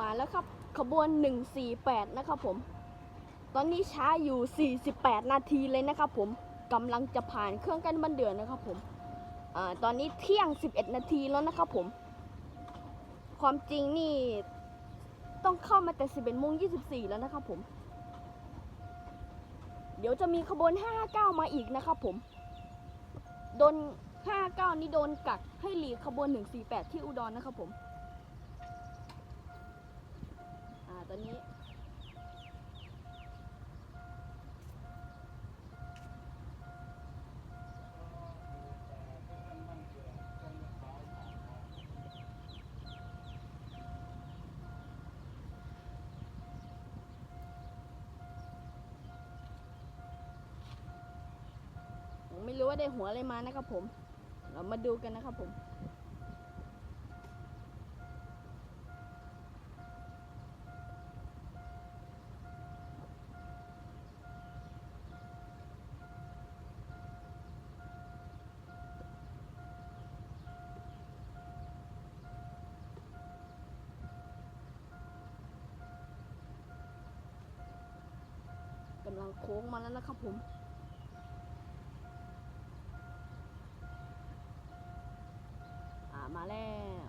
มาแล้วครับ ขบวน 148 นะครับผม ตอนนี้ช้าอยู่ 48 นาทีเลยนะครับผมกำลังจะผ่านเครื่องกั้นบันเดือนนะครับผมอตอนนี้เที่ยง 11 นาทีแล้วนะครับผม ความจริงนี่ต้องเข้ามาแต่ 11โมง24 แล้วนะครับผม เดี๋ยวจะมีขบวน 559 มาอีกนะครับผม โดน559นี่โดนกักให้หลีกขบวน 148 ที่อุดรนะครับผม ตอนนี้ผมไม่รู้ว่าได้หัวอะไรมานะครับผม เรามาดูกันนะครับผมำลังโค้งมาแล้วนะครับผมมาแล้ว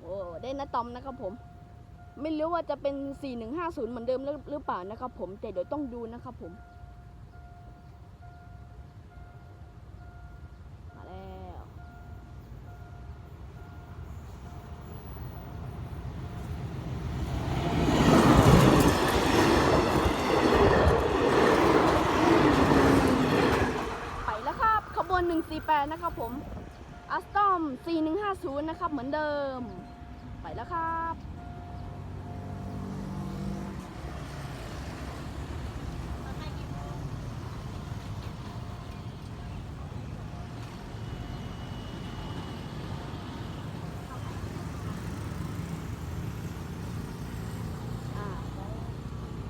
โอ้ได้นะตอมนะครับผม ไม่รู้ว่าจะเป็น 4150 เหมือนเดิมหรือหรือเปล่านะครับผม แต่เดี๋ยวต้องดูนะครับผม 48 นะครับผมอัสตอม 4150 นะครับ เหมือนเดิม ไปแล้วครับ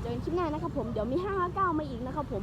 เจอกันคลิปหน้านะครับผม เดี๋ยวมี 559 มาอีกนะครับผม